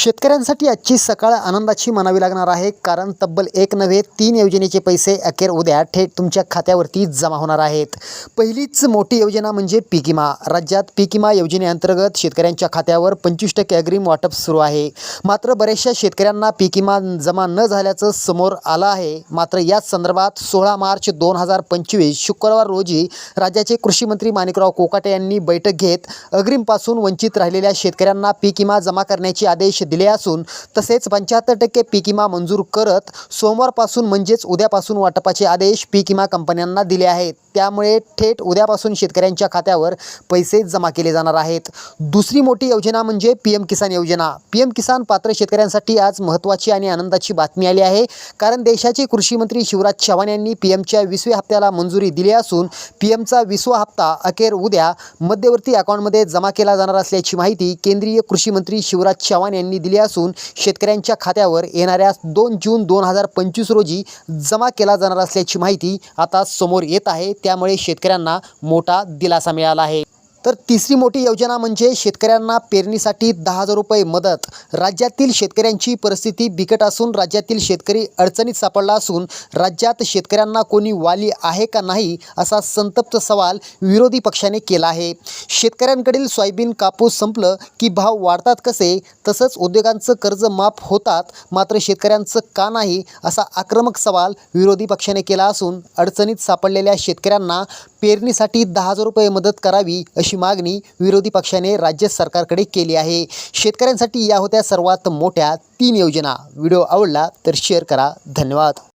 शेतकऱ्यांसाठी आजची सकाळ आनंदाची मनावी लागणार आहे. कारण तब्बल एक नव्हे तीन योजनेचे पैसे अखेर उद्या थेट तुमच्या खात्यावरती जमा होणार आहेत. पहिलीच मोठी योजना म्हणजे पीक विमा. राज्यात पीक विमा योजनेअंतर्गत शेतकऱ्यांच्या खात्यावर पंचवीस टक्के अग्रिम वाटप सुरू आहे. मात्र बऱ्याचशा शेतकऱ्यांना पीक विमा जमा न झाल्याचं समोर आलं आहे. मात्र याच संदर्भात सोळा मार्च दोन हजार पंचवीस शुक्रवार रोजी राज्याचे कृषी मंत्री माणिकराव कोकाटे यांनी बैठक घेत अग्रिमपासून वंचित राहिलेल्या शेतकऱ्यांना पीक विमा जमा करण्याचे आदेश दिले असून तसेच पंच्याहत्तर टक्के पीक विमा मंजूर करत सोमवारपासून म्हणजेच उद्यापासून वाटपाचे आदेश पीक विमा कंपन्यांना दिले आहेत. त्यामुळे थेट उद्यापासून शेतकऱ्यांच्या खात्यावर पैसे जमा केले जाणार आहेत. दुसरी मोठी योजना म्हणजे पी एम किसान योजना. पी एम किसान पात्र शेतकऱ्यांसाठी आज महत्त्वाची आणि आनंदाची बातमी आली आहे. कारण देशाचे कृषी मंत्री शिवराज चव्हाण यांनी पी एमच्या वीसव्या हप्त्याला मंजुरी दिली असून पी एमचा विसवा हप्ता अखेर उद्या मध्यवर्ती अकाउंटमध्ये जमा केला जाणार असल्याची माहिती केंद्रीय कृषी मंत्री शिवराज चव्हाण यांनी दिली असून शेतकऱ्यांच्या खात्यावर येणाऱ्या दोन जून दोन हजार पंचवीस रोजी जमा केला जाणार असल्याची माहिती आता समोर येत आहे. त्यामुळे शेतकऱ्यांना मोठा दिलासा मिळाला आहे. तर तिसरी मोठी योजना म्हणजे शेतकऱ्यांना पेरणीसाठी दहा हजार रुपये मदत. राज्यातील शेतकऱ्यांची परिस्थिती बिकट असून राज्यातील शेतकरी अडचणीत सापडला असून राज्यात शेतकऱ्यांना कोणी वाली आहे का नाही असा संतप्त सवाल विरोधी पक्षाने केला आहे. शेतकऱ्यांकडील सोयाबीन कापूस संपलं की भाव वाढतात कसे? तसंच उद्योगांचं कर्ज माफ होतात मात्र शेतकऱ्यांचं का नाही? असा आक्रमक सवाल विरोधी पक्षाने केला असून अडचणीत सापडलेल्या शेतकऱ्यांना पेरणीसाठी दहा हजार रुपये मदत करावी अशी मागणी विरोधी पक्षाने राज्य सरकारकडे केली आहे. शेतकऱ्यांसाठी या होत्या सर्वात मोठ्या तीन योजना. व्हिडिओ आवडला तर शेअर करा. धन्यवाद.